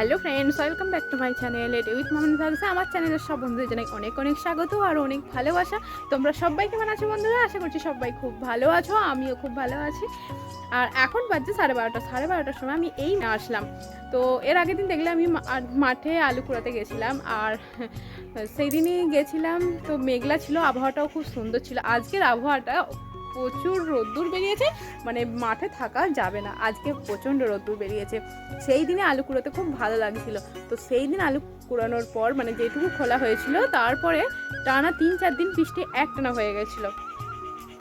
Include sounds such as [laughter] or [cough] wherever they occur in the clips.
Hello friends, welcome back to my channel, এটি with Mamoni থাকছে আমার চ্যানেলের সব বন্ধুদের জানাই অনেক অনেক স্বাগত আর অনেক ভালোবাসা। তোমরা সবাই কেমন আছো বন্ধুরা? আশা করছি সবাই খুব ভালো আছো, আমিও খুব ভালো আছি। আর এখন বাজছে সাড়ে বারোটা, সাড়ে বারোটার সময় আমি এই না আসলাম। তো এর আগের দিন দেখলে আমি মাঠে আলু কুড়াতে গেছিলাম আর [laughs] সেই দিনই গেছিলাম। তো মেঘলা ছিল, আবহাওয়াটাও খুব সুন্দর ছিল। আজকের আবহাওয়াটা প্রচুর রোদ্দুর বেরিয়েছে মানে মাঠে থাকা যাবে না। আজকে প্রচণ্ড রোদ্দুর বেরিয়েছে। সেই দিনে আলু কুড়োতে খুব ভালো লাগছিল। তো সেই দিন আলু কুড়ানোর পর মানে যেটুকু খোলা হয়েছিল, তারপরে টানা তিন চার দিন বৃষ্টি একটানা হয়ে গেছিল।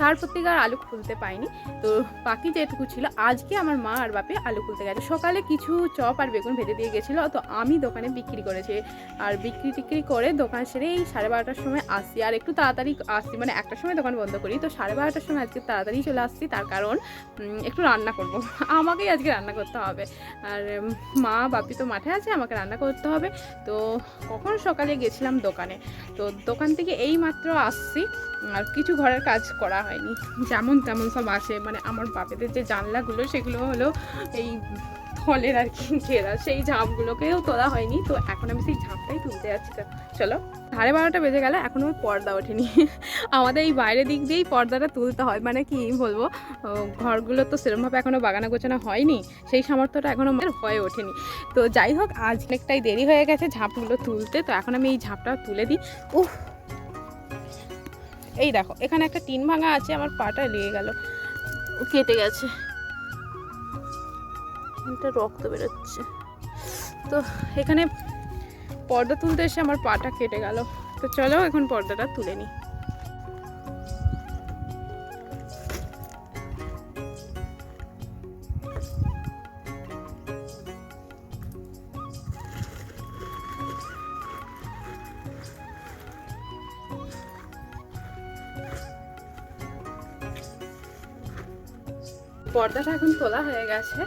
তারপর থেকে আর আলু খুলতে পাইনি তো বাকি যেটুকু ছিল, আজকে আমার মা আর বাপে আলু খুলতে গেছে। সকালে কিছু চপ আর বেগুন ভেজে দিয়ে গেছিল, তো আমি দোকানে বিক্রি করেছি। আর বিক্রি টিক্রি করে দোকান সেরে এই সাড়ে বারোটার সময় আসছি আর একটু তাড়াতাড়ি আসছি মানে একটার সময় দোকান বন্ধ করি। তো সাড়ে বারোটার সময় আজকে তাড়াতাড়ি চলে আসছি, তার কারণ একটু রান্না করব। আমাকেই আজকে রান্না করতে হবে। আর মা, বাপি তো মাঠে আছে, আমাকে রান্না করতে হবে। তো কখন সকালে গেছিলাম দোকানে? তো দোকান থেকে এই মাত্র আসছি। আর কিছু ঘরের কাজ করা হয়নি। যেমন তেমন সব আসে। মানে আমার বাপেদের যে জানলাগুলো, সেগুলো হলো এই ফলের আর কি ঘেরা। সেই ঝাঁপগুলোকেও তোলা হয়নি। তো এখন আমি সেই ঝাঁপটাই তুলতে যাচ্ছি। চলো, সাড়ে বারোটা বেজে গেলে এখনও পর্দা ওঠেনি। আমাদের এই বাইরের দিক দিয়েই পর্দাটা তুলতে হয়। মানে কি বলব ঘরগুলো তো সেরকমভাবে এখনও বাগানা গোছানো হয়নি। সেই সামর্থ্যটা এখনও আমাদের হয়ে ওঠেনি। তো যাই হোক, আজ অনেকটাই দেরি হয়ে গেছে ঝাঁপগুলো তুলতে। তো এখন আমি এই ঝাঁপটা তুলে দিই। উফ! এই দেখো, এখানে একটা টিন ভাঙা আছে, আমার পাটা লেগে গেল। কেটে গেছে। এটা রক্ত বেরোচ্ছে। তো এখানে পর্দা তুলতে এসে আমার পাটা কেটে গেল। তো চলো এখন পর্দাটা তুলে নিই। পর্দাটা এখন তোলা হয়ে গেছে।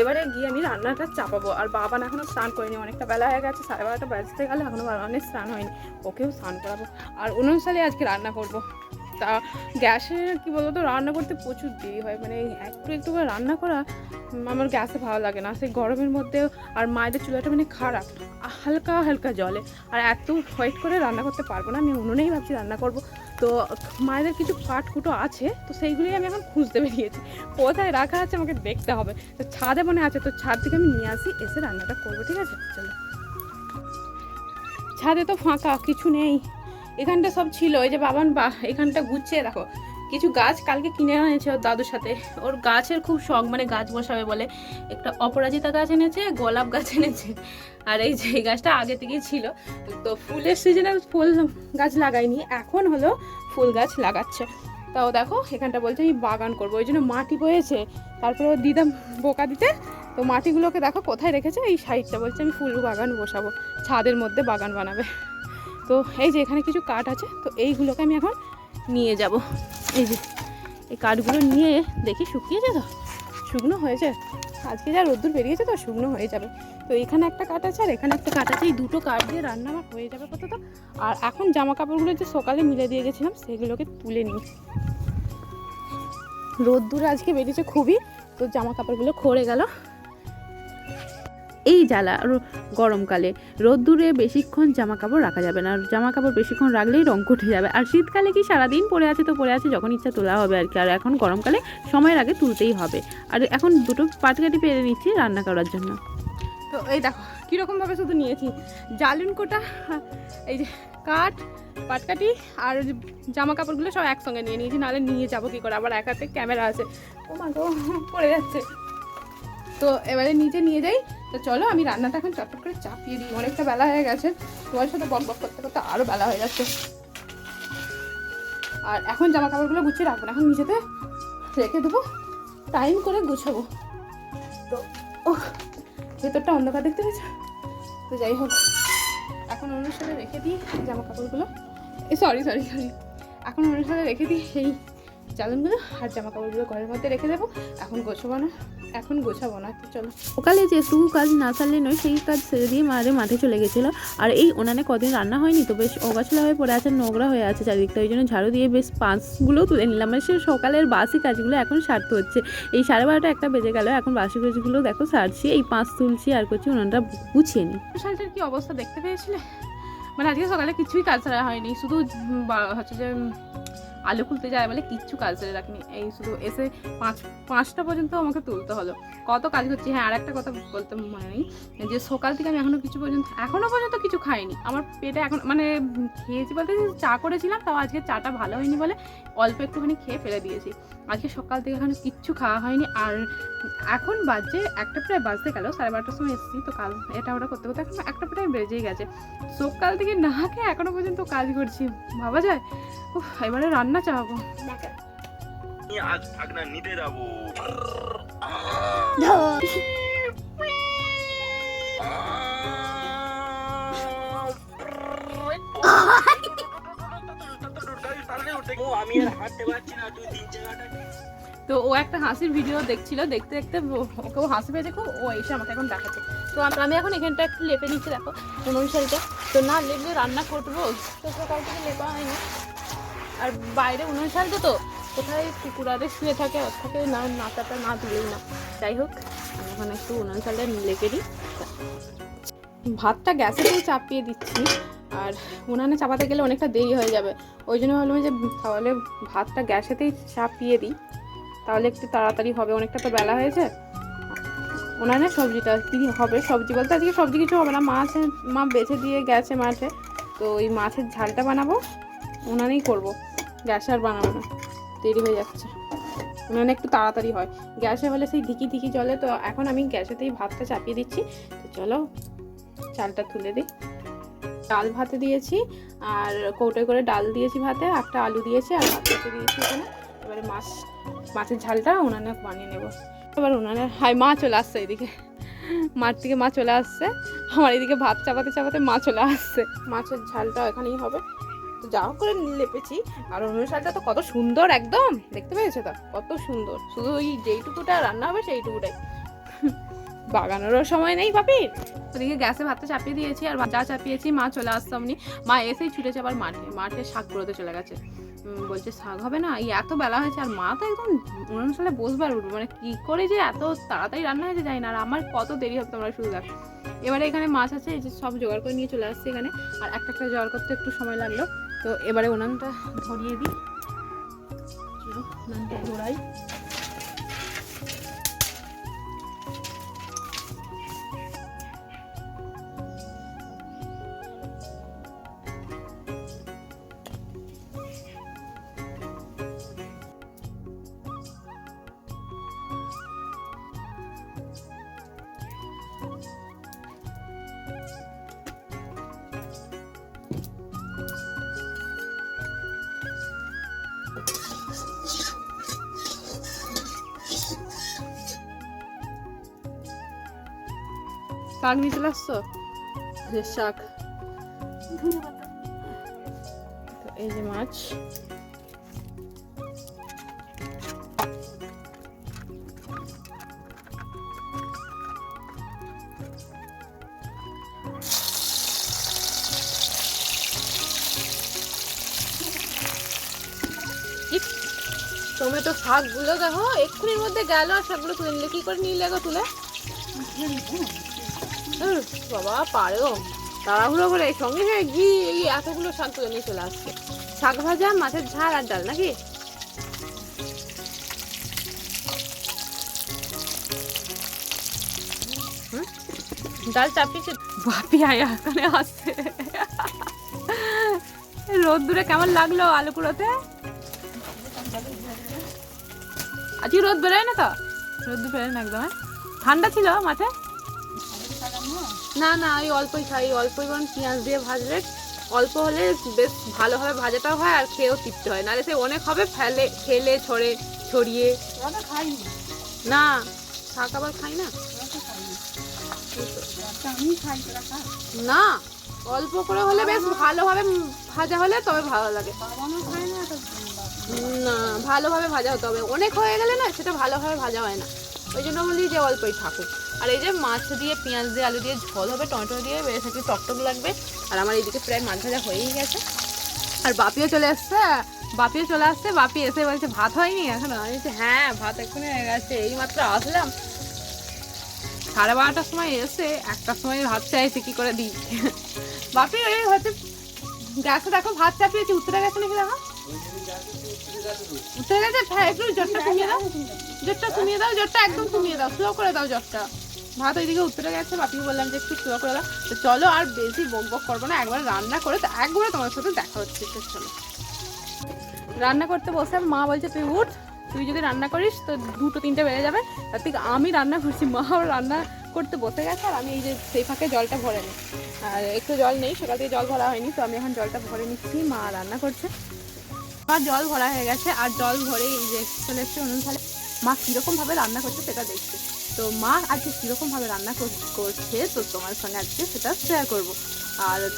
এবারে গিয়ে আমি রান্নাটা চাপাবো। আর বাবান এখনও স্নান করিনি, অনেকটা বেলা হয়ে গেছে, সাড়ে বারোটা বাজতে গেলে এখনও অনেক স্নান হয়নি। ওকেও স্নান করাবো। আর অনুসারে আজকে রান্না করব। তা গ্যাসে কি বলতো, রান্না করতে প্রচুর দেরি হয়। মানে একটু একটু করে রান্না করা আমার গ্যাসে ভালো লাগে না। সেই গরমের মধ্যে আর মায়েদের চুলাটা মানে খারাপ, হালকা হালকা জলে। আর এত হোয়াইট করে রান্না করতে পারব না, আমি উনুনেই ভাবছি রান্না করব। তো মায়েদের কিছু পাট কুটো আছে, তো সেইগুলি আমি এখন খুঁজতে বেরিয়েছি। কোথায় রাখা আছে আমাকে দেখতে হবে। তো ছাদে মনে আছে, তো ছাদ থেকে আমি নিয়ে আসি, এসে রান্নাটা করব, ঠিক আছে? চলো। ছাদে তো ফাঁকা, কিছু নেই। এখানটা সব ছিল, ওই যে বাবান বা, এখানটা গুছিয়ে দেখো কিছু গাছ কালকে কিনে এনেছে ওর দাদুর সাথে। ওর গাছের খুব শখ মানে গাছ বসাবে বলে। একটা অপরাজিতা গাছ এনেছে, গোলাপ গাছ এনেছে। আর এই যে গাছটা আগে থেকেই ছিল। তো ফুলের সিজনে ফুল গাছ লাগাইনি, এখন হলো ফুল গাছ লাগাচ্ছে। তাও দেখো, এখানটা বলছে আমি বাগান করব, ওই জন্য মাটি বয়েছে। তারপরে ও দিদা বোকা দিতে, তো মাটিগুলোকে দেখো কোথায় রেখেছে? এই সাইডটা বলছে আমি ফুল বাগান বসাবো, ছাদের মধ্যে বাগান বানাবে। তো এই যে এখানে কিছু কাঠ আছে, তো এইগুলোকে আমি এখন নিয়ে যাব। এই যে, এই কাঠগুলো নিয়ে দেখি শুকিয়েছে তো? শুকনো হয়েছে। আজকে যা রোদ্দুর বেরিয়েছে তো শুকনো হয়ে যাবে। তো এখানে একটা কাঠ আছে আর এখানে একটা কাঠ আছে। এই দুটো কাঠ দিয়ে রান্না আমার হয়ে যাবে তো আর এখন জামা কাপড়গুলো যে সকালে মিলে দিয়ে গেছিলাম, সেগুলোকে তুলে নিই। রোদ্দুর আজকে বেরিয়েছে খুবই। তো জামা কাপড়গুলো খড়ে গেল। এই জ্বালা গরমকালে। রোদ্দুরে বেশিক্ষণ জামা কাপড় রাখা যাবে না। জামা কাপড় বেশিক্ষণ রাখলেই রং উঠে যাবে। আর শীতকালে কি সারাদিন পরে আছে তো পরে আছে, যখন ইচ্ছা তোলা হবে আর কি। আর এখন গরমকালে সময়ের আগে তুলতেই হবে। আর এখন দুটো পাটকাটি পেরে নিচ্ছি রান্না করার জন্য। তো এই দেখো, কীরকমভাবে শুধু নিয়েছি। জালুন কোটা, এই যে কাঠ পাটকাটি আর জামা কাপড়গুলো সব একসঙ্গে নিয়ে নিয়েছি। নাহলে নিয়ে যাব কী করে? আবার এক হাতে ক্যামেরা আছে। ও মা পড়ে যাচ্ছে। তো এবারে নিচে নিয়ে যাই। তো চলো আমি রান্নাটা এখন চটপট করে চাপিয়ে দিই। অনেকটা বেলা হয়ে গেছে। তোমার সাথে বক বক করতে করতে আরও বেলা হয়ে যাচ্ছে। আর এখন জামা কাপড়গুলো গুছিয়ে রাখব না। এখন নিজেতে রেখে দেবো। টাইম করে গুছাবো। তো ভেতরটা অন্ধকার দেখতে পেয়েছ? তো যাই হোক, এখন অনুষ্ঠানে রেখে দিই জামা কাপড়গুলো সরি সরি সরি এখন অনুষ্ঠানে রেখে দিই সেই চাদরগুলো আর জামা কাপড়গুলো ঘরের মধ্যে রেখে দেবো। এখন গোছাবো না এখন গোছাবো না চলো। সকালে যেটুকু কাজ না সারলে নয় সেই কাজ সেরে দিয়ে মারে মাঠে চলে গেছিল। আর এই উনানে কদিন রান্না হয়নি তো বেশ অগাছলা হয়ে পড়ে আছে নোংরা হয়ে আছে চারিদিকটা। ওই জন্য ঝাড়ু দিয়ে বেশ পাঁচগুলোও তুলে নিলাম। মানে সে সকালের বাসি কাজগুলো এখন সারতে হচ্ছে। এই সাড়ে বারোটা একটা বেজে গেল এখন বাসি কাজগুলো দেখো সারছি। এই পাঁচ তুলছি আর করছি ওনানটা গুছিয়ে নিই। শালটার কি অবস্থা দেখতে পেয়েছিলে? মানে আজকে সকালে কিছুই কাজ সারা হয়নি, শুধু হচ্ছে যে আলু খুলতে যায় বলে কিচ্ছু কাজ সেরে রাখিনি। এই শুধু এসে পাঁচ, পাঁচটা পর্যন্ত আমাকে তুলতে হলো। কত কাজ করছি? হ্যাঁ আর একটা কথা বলতে মনে নেই যে সকাল থেকে আমি এখনও কিছু পর্যন্ত এখনও পর্যন্ত কিছু খাইনি। আমার পেটে এখন মানে খেয়েছি বলতে চা করেছিলাম, তাও আজকে চাটা ভালো হয়নি বলে অল্প একটুখানি খেয়ে ফেলে দিয়েছি। আজকে সকাল থেকে এখনও কিচ্ছু খাওয়া হয়নি। আর এখন বাজে, একটা প্রায় বাজতে গেল, সাড়ে বারোটার সময় এসেছি, তো কাল এটা ওটা করতে করতে এখন একটা প্রায় বেজেই গেছে। সকাল থেকে না খেয়ে এখনও পর্যন্ত কাজ করছি। ভাবা যায়? উফ, এবারে রান্না চাপাবো। আজ ভাগনা নিতে যাব। আমি আর হাঁটতে পারছি না তুই তিন জায়গাটা তো ও একটা হাসির ভিডিও দেখছিল দেখতে দেখতে ওকেও হাসি পেয়েছে খুব ও এসে আমাকে এখন দেখাচ্ছে। তো আমি এখন এখানটা একটু লেপে নিচ্ছি দেখো উনুন শাড়িটা। তো না লেপলে রান্না করব। তো সকাল থেকে লেপা হয়নি আর বাইরে উনুন শালটা তো, কোথায় কুকুরারে শুয়ে থাকে ওর থেকে না নাচাটা না তুলেই না। যাই হোক, আমি এখন একটু উনুন শালটা লেপে দিই ভাতটা গ্যাসে দিয়ে চাপিয়ে দিচ্ছি, আর উনানে চাপাতে গেলে অনেকটা দেরি হয়ে যাবে। ওই জন্য ভাবলাম যে তাহলে ভাতটা গ্যাসেতেই চাপিয়ে দিই। তাহলে একটু তাড়াতাড়ি হবে, অনেকটা তো বেলা হয়েছে। উনানে সবজিটা কি হবে, সবজি বলতে আজকে সবজি কিছু হবে না। মাছ, মা বেছে দিয়ে গেছে মাঠে তো ওই মাছের ঝালটা বানাবো, উনানেই করব। গ্যাসে আর বানাবো না, দেরি হয়ে যাচ্ছে। উনানে একটু তাড়াতাড়ি হয়। গ্যাসে হলে সেই ধিকি ধিকি চলে তো এখন আমি গ্যাসেতেই ভাতটা চাপিয়ে দিচ্ছি। তো চলো, চালটা তুলে দিই। ডাল ভাতে দিয়েছি, আর কৌটোয় করে ডাল দিয়েছি ভাতে, একটা আলু দিয়েছি, আর ভাত দিয়েছি এখানে। এবারে মাছ, মাছের ঝালটা উনানে বানিয়ে নেব। এবার উনানে হাই মা চলে আসছে এদিকে। মাঠ থেকে মা চলে আসছে। আমার এদিকে ভাত চাপাতে চাপাতে মা চলে আসছে। মাছের ঝালটা এখানেই হবে। তো যা হোক করে লেপেছি। আর অন্য শালটা তো কত সুন্দর একদম। দেখতে পেয়েছ তো? কত সুন্দর। শুধু ওই যেইটুকুটা রান্না হবে সেইটুকুটাই। বাগানোরও সময় নেই বাপির। ওদিকে গ্যাসে ভাতটা চাপিয়ে দিয়েছি আর যা চাপিয়েছি, মা চলে আসতো অমনি। মা এসেই ছুটেছে আবার মাঠে। মাঠে শাক কুড়োতে চলে গেছে। বলছে, শাক হবে না? এই এত বেলা হয়েছে আর মা তো একদম উনুন সালে বসবার উঠবো। মানে কি করে যে এত তাড়াতাড়ি রান্না হয়েছে জানি না। আর আমার কত দেরি হবে তোমরা শুধু দেখো। এবারে এখানে মাছ আছে, এই যে সব জোগাড় করে নিয়ে চলে আসছে এখানে। আর একটা একটা জোগাড় করতে একটু সময় লাগল। তো এবারে উনানটা ধরিয়ে দিই। উনানটা ধরাই শাক নিয়ে চলে আসছো? যে শাক। তো এই যে মাছ। টমেটো শাকগুলো দেখো, এক্ষুনির মধ্যে গেল আর শাকগুলো তুলে নিলে। কি করে নিলে গো তুলে? বাবা পারেও তাড়াহুড়ো করে সঙ্গে সঙ্গে গিয়ে এই এতগুলো শাক তুলে নিয়ে চলে আসছে। শাক ভাজা, মাছের ঝাল আর ডাল, নাকি? ডাল চাপিয়েছে। বাপি আয়া, এখানে আসছে। রোদ দূরে কেমন লাগল আলু কুড়োতে আজকে রোদ বেরোয় না তো? রোদ বেরোয় না একদম? ঠান্ডা ছিল মাঠে? না না ওই অল্পই খাই অল্পই বরং পেঁয়াজ দিয়ে ভাজলে অল্প হলে বেশ ভালোভাবে ভাজাটাও হয় আর খেয়েও তৃপ্তি হয়। নাহলে সে অনেক হবে ফেলে ফেলে ছড়ে ছড়িয়ে। না শাক আবার খাই না। না অল্প করে হলে বেশ ভালোভাবে ভাজা হলে তবে ভালো লাগে। না ভালোভাবে ভাজা হতে হবে। অনেক হয়ে গেলে না সেটা ভালোভাবে ভাজা হয় না। ওই জন্য বলি যে অল্পই থাকুক আর এই যে মাছ দিয়ে, পেঁয়াজ দিয়ে, আলু দিয়ে ঝোল হবে, টমেটো দিয়ে বেশ একটু টকটক লাগবে। আর আমার এইদিকে প্রায় মাছ ভাজা হয়েই গেছে। আর বাপিও চলে আসছে, বাপিও চলে আসছে, বাপি এসে বলছে, ভাত হয়নি? এখন আমি বলছি হ্যাঁ ভাত এক্ষুনি হয়ে গেছে, এই মাত্র আসলাম। সাড়ে বারোটার সময় এসে একটার সময় ভাত চাইছে, কি করে দিই? বাপি ওই হচ্ছে গ্যাসে দেখো, ভাত চাপিয়েছি, উত্তরে গেছে নাকি দেখো? উঠে গেছে হ্যাঁ একটু জটটা কমিয়ে দাও। জটটা কমিয়ে দাও জটটা একদম কমিয়ে দাও। স্লো করে দাও জটটা ভাত ওইদিকে উত্তরে গেছে বাপিকে বললাম যে একটু স্লো করে দাও। তো চলো আর বেশি বক বক করব না, একবার রান্না করে তো একবারে তোমার সাথে দেখা হচ্ছে। চলো। রান্না করতে বসে মা বলছে, তুই উঠ, তুই যদি রান্না করিস তো দুটো তিনটে বেড়ে যাবে। তার থেকে আমি রান্না করছি, মা রান্না করতে বসে গেছে আর আমি এই যে সেই ফাঁকে জলটা ভরে নিই আর একটু জল নেই, সকাল থেকে জল ভরা হয়নি, তো আমি এখন জলটা ভরে নিচ্ছি, মা রান্না করছে। আমার জল ভরা হয়ে গেছে, আর জল ভরে এই যে চলে এসছে উনুন থালে মা কীরকমভাবে রান্না করছে সেটা দেখছে। তো মা আজকে কীরকমভাবে রান্না কর- করছে, তো তোমার সঙ্গে আজকে সেটা শেয়ার করব। আর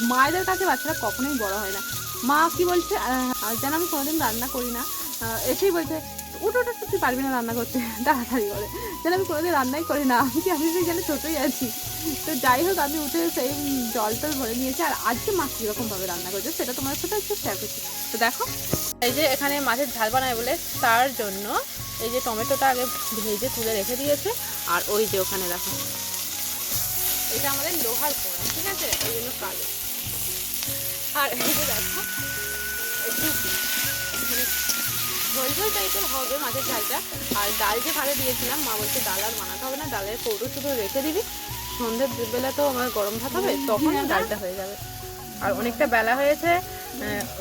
মায়েদের কাছে বাচ্চারা কখনোই বড় হয় না। মা কি বলছে? যেন আমি কোনোদিন রান্না করি না। এসেই বলছে উঠো উঠো তুই পারবি না রান্না করতে, তাড়াতাড়ি করে। যেন আমি কোনোদিন রান্নাই করি না, আমি কি আমি যেন ছোটোই আছি। তো যাই হোক, আমি উঠে সেই জল টল ভরে নিয়েছি, আর আজকে মা কীরকমভাবে রান্না করছে সেটা তোমার সাথে একটু শেয়ার করছি। তো দেখো, এই যে এখানে মাছের ঝাল বানায় বলে, তার জন্য এই যে টমেটোটা আগে ভেজে তুলে রেখে দিয়েছে, আর ওই যে ওখানে দেখো, এটা আমাদের লোহার কড়া ঠিক আছে? ওই জন্য কালো। আর এই যে দেখো, একটু ঝোল ঝোল টাইপের হবে মাছের ঝালটা। আর ডাল যে ভালো দিয়েছিলাম মা বলছে ডাল আর বানাতে হবে না ডালের কৌটো শুধু রেখে দিবি। সন্ধ্যের বেলা তো আমার গরম ভাত হবে তখন ডালটা হয়ে যাবে। আর অনেকটা বেলা হয়েছে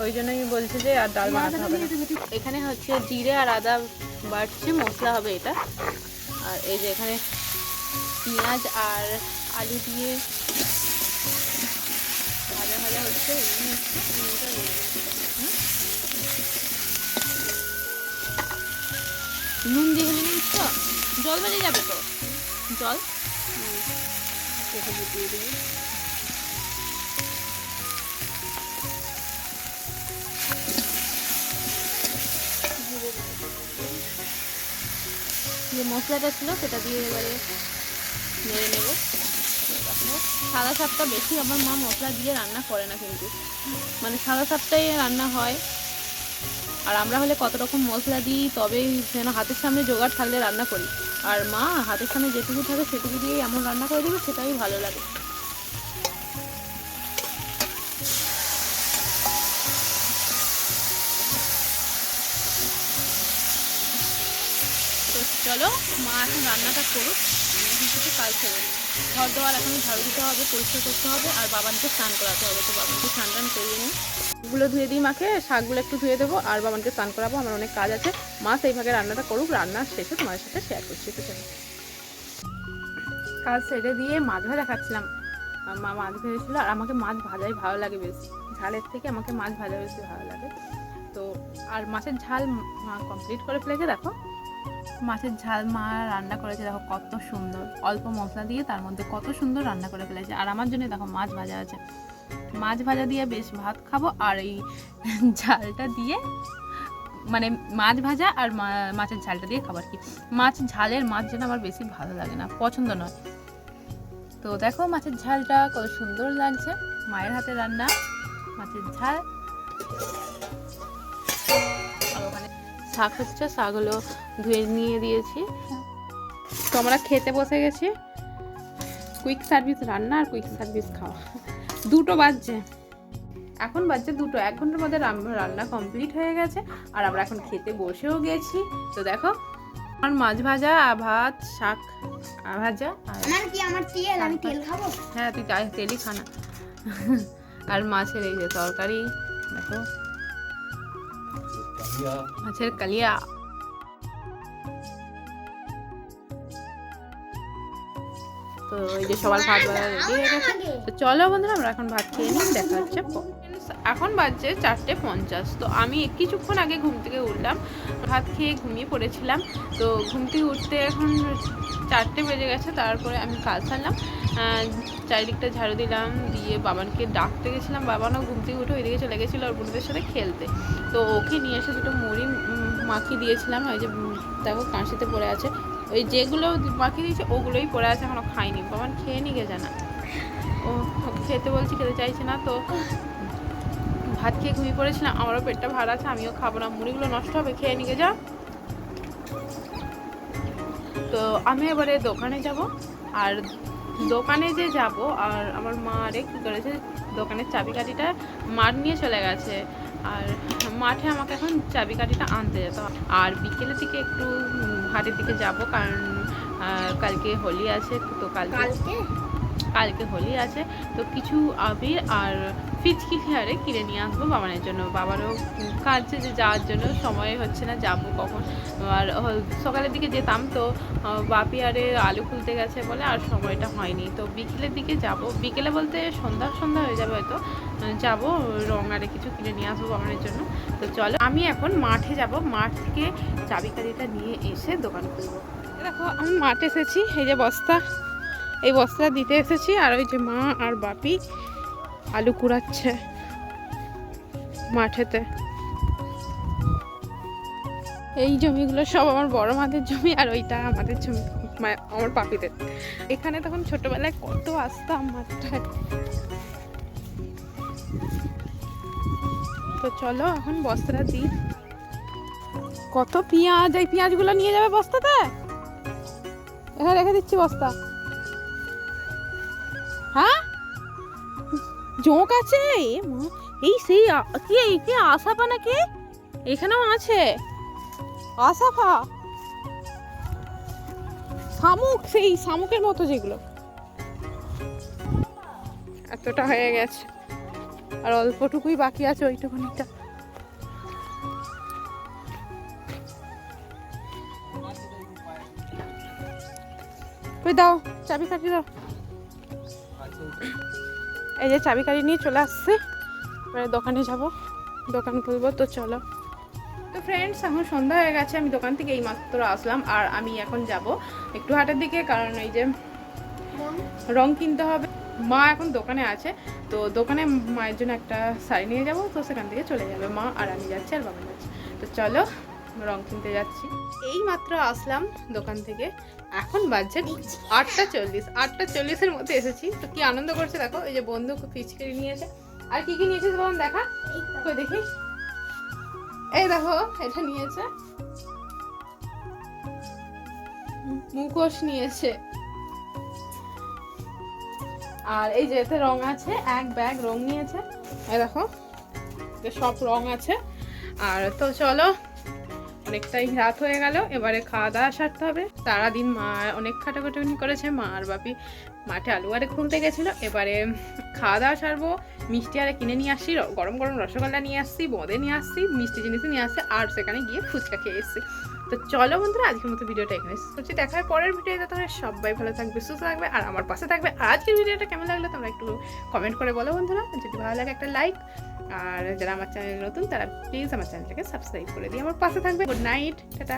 ওই জন্যই বলছে যে আর ডাল বানাতে হবে এখানে হচ্ছে জিরে আর আদা বাড়ছে মশলা হবে এটা। আর এই যে এখানে পেঁয়াজ আর আলু দিয়ে ভাজা ভাজা হচ্ছে নুন দিয়ে হলে নিচ্ছ? জল বেরিয়ে যাবে তো। জল? যে মশলাটা ছিল সেটা দিয়ে এবারে নেড়ে নেব। সাদা সাপটা বেশি, আমার মা মশলা দিয়ে রান্না করে না কিন্তু। মানে সাদা সাপটাই রান্না হয়। আর আমরা হলে কত রকম মশলা দিই তবেই যেন হাতের সামনে জোগাড় থাকলে রান্না করি। আর মা, হাতের সামনে যেটুকু থাকে সেটুকু দিয়ে এমন রান্না করে দেবে, সেটাই ভালো লাগে। চলো, মা এখন রান্নাটা করুক কিছু কাজ করে ঘর দেওয়ার এখন ঝাড়ু দিতে হবে, পরিষ্কার করতে হবে, আর বাবানকে স্নান করাতে হবে, তো বাবানকে স্নান টান করিয়ে নিই। গুলো ধুয়ে দিই মাকে, শাকগুলো একটু ধুয়ে দেবো। আর বাবানকে স্নান করাবো, আমার অনেক কাজ আছে। মা সেই ভাগে রান্নাটা করুক রান্নার শেষে তোমার সাথে শেয়ার করছি তো কাজ সেরে দিয়ে মাছ ভাজা খাচ্ছিলাম। মা মাছ ভেজেছিল, আর আমাকে মাছ ভাজাই ভালো লাগে বেশি। ঝালের থেকে আমাকে মাছ ভাজা বেশি ভালো লাগে। তো, আর মাছের ঝাল মা কমপ্লিট করে ফেলেছে, দেখো। মাছের ঝাল মা রান্না করেছে, দেখো কত সুন্দর। অল্প মশলা দিয়ে তার মধ্যে কত সুন্দর রান্না করে ফেলেছে। আর আমার জন্য দেখো মাছ ভাজা আছে। মাছ ভাজা দিয়ে বেশ ভাত খাব আর এই ঝালটা দিয়ে মানে মাছ ভাজা আর মাছের ঝালটা দিয়ে খাবার কি। মাছ ঝালের মাছ যেন আমার বেশি ভালো লাগে না, পছন্দ নয়। তো দেখো মাছের ঝালটা কত সুন্দর লাগছে, মায়ের হাতে রান্না, মাছের ঝাল। আর শাক হচ্ছে, শাকগুলো ধুয়ে নিয়ে দিয়েছি। তো আমরা খেতে বসে গেছি। কুইক সার্ভিস রান্না আর কুইক সার্ভিস খাওয়া। দুটো বাজছে। এখন বাজছে দুটো। এক ঘণ্টার মধ্যে রান্না কমপ্লিট হয়ে গেছে। আর আমরা এখন খেতে বসেও গেছি। তো দেখো আমার মাছ ভাজা আর ভাত শাক আর ভাজা আর আমার কি আমার তেল? আমি তেল খাব? হ্যাঁ তুই চাই তেলই খানা আর মাছের এই যে তরকারি দেখো। মাছের কালিয়া। তো এই যে সবার ভাত রেডি হয়ে গেছে। তো চলো বন্ধুরা, আমরা এখন ভাত খেয়ে নিই, দেখা হচ্ছে এখন বাজছে চারটে পঞ্চাশ। তো আমি কিছুক্ষণ আগে ঘুম থেকে উঠলাম, ভাত খেয়ে ঘুমিয়ে পড়েছিলাম। তো ঘুম থেকে উঠতে এখন চারটে বেজে গেছে, তারপরে আমি কাজ সারলাম। চারিদিকটা ঝাড়ু দিলাম, দিয়ে বাবানকে ডাকতে গেছিলাম। বাবানও ঘুম থেকে উঠে ওইদিকে চলে গেছিল ওর বন্ধুদের সাথে খেলতে। তো ওকে নিয়ে এসে দুটো মুড়ি মাখিয়ে দিয়েছিলাম। ওই যে দেখো কাঁশিতে পড়ে আছে। ওই যেগুলো মাখিয়ে দিয়েছে, ওগুলোই পড়ে আছে এখনও খাইনি। বাবান খেয়ে নিয়ে গেছে না ও খেতে বলছি, খেতে চাইছে না, তো ভাত খেয়ে ঘুমিয়ে পড়েছিলাম, আমারও পেটটা ভার আছে, আমিও খাব না। মুড়িগুলো নষ্ট হবে, খেয়ে নিয়ে যা। তো আমি এবারে দোকানে যাব, আর দোকানে যে যাব, আর আমার মা আরে কী করেছে, দোকানের চাবিকাঠিটা মার নিয়ে চলে গেছে, আর মাঠে আমাকে এখন চাবিকাঠিটা আনতে যেতে আর বিকেলের দিকে একটু হাটের দিকে যাব কারণ কালকে হোলি আছে তো কালকে কালকে? হোলি আছে তো কিছু আবির আর ফিচকি খেয়ারে কিনে নিয়ে আসব বাবানের জন্য। বাবারও কাঁদছে যে যাওয়ার জন্য সময় হচ্ছে না যাব কখন? আর সকালের দিকে যেতাম তো বাপি আরে আলু খুলতে গেছে বলে আর সময়টা হয়নি। তো বিকেলের দিকে যাব। বিকেলে বলতে সন্ধ্যা সন্ধ্যা হয়ে যাবে হয়তো। যাব রং আরে কিছু কিনে নিয়ে আসব বাবানের জন্য। তো চলো, আমি এখন মাঠে যাব। মাঠ থেকে চাবিকারিটা নিয়ে এসে দোকান খুলবো। দেখো, আমি মাঠে এসেছি। এই যে বস্তা, এই বস্তা দিতে এসেছি। আর ওই যে মা আর বাপি আলু কুড়াচ্ছে মাঠেতে। এই জমিগুলো সব আমার বড় মাদের জমি, আর ওইটা আমাদের জমি আমার পাপিদের এখানে তখন ছোটবেলায় কত আসতাম মাঠটায়। তো চলো, এখন বস্তাটা দিই। কত পেঁয়াজ, এই পেঁয়াজগুলো নিয়ে যাবে বস্তাতে? এখানে রেখে দিচ্ছি বস্তা। হ্যাঁ? জোঁক আছে? এই সেই কি, এই কি আসাপা নাকি? এখানেও আছে। আসাফা? শামুক, সেই শামুকের মতো যেগুলো। এতটা হয়ে গেছে। আর অল্পটুকুই বাকি আছে ওইটুকুনিটা। কই দাও চাবি কাটি দাও। এই যে চাবি কাটি নিয়ে চলে আসছে। এবারে দোকানে যাব দোকান খুলবো তো চলো। তো ফ্রেন্ডস এখন সন্ধ্যা হয়ে গেছে আমি দোকান থেকে এই মাত্র আসলাম আর আমি এখন যাব একটু হাটের দিকে কারণ এই যে রং কিনতে হবে। মা এখন দোকানে আছে, তো দোকানে মায়ের জন্য একটা শাড়ি নিয়ে যাব, তো সেখান থেকে চলে যাবে মা আর আমি যাচ্ছি আর বাবা যাচ্ছে। তো চলো রং কিনতে যাচ্ছি। এই মাত্র আসলাম দোকান থেকে, এখন বাজছে আটটা চল্লিশ, আটটা চল্লিশের মধ্যে এসেছি। তো কি আনন্দ করছে দেখো, এই যে বন্ধু ফিচকারি নিয়েছে। আর কি কি নিয়েছিস বলুন দেখা? কই দেখি। এই দেখো, এটা নিয়েছে। মুখোশ নিয়েছে। আর এই যে এতে রং আছে, এক ব্যাগ রং নিয়েছে। এই দেখো সব রং আছে। আর তো চলো, অনেকটাই রাত হয়ে গেল, এবারে খাওয়া দাওয়া সারতে হবে। সারাদিন মা অনেক খাটাখাটুনি করেছে, মা আর বাপি মাঠে আলু আরে খুলতে গেছিল। এবারে খাওয়া দাওয়া সারবো, মিষ্টি আরে কিনে নিয়ে আসছি গরম গরম রসগোল্লা নিয়ে আসছি বোঁদে নিয়ে আসছি, মিষ্টি জিনিস নিয়ে আসছি, আর সেখানে গিয়ে ফুচকা খেয়ে এসছি। তো চলো বন্ধুরা, আজকের মতো ভিডিওটা এখানে শেষ করছি। দেখা হয় পরের ভিডিওতে তোমরা সবাই ভালো থাকবে, সুস্থ থাকবে, আর আমার পাশে থাকবে। আজকের ভিডিওটা কেমন লাগল তোমরা একটু কমেন্ট করে বলো বন্ধুরা। যদি ভালো লাগে একটা লাইক আর যারা আমার চ্যানেল নতুন, তারা প্লিজ আমার চ্যানেলটাকে সাবস্ক্রাইব করে দিই আমার পাশে থাকবে। Good night tata.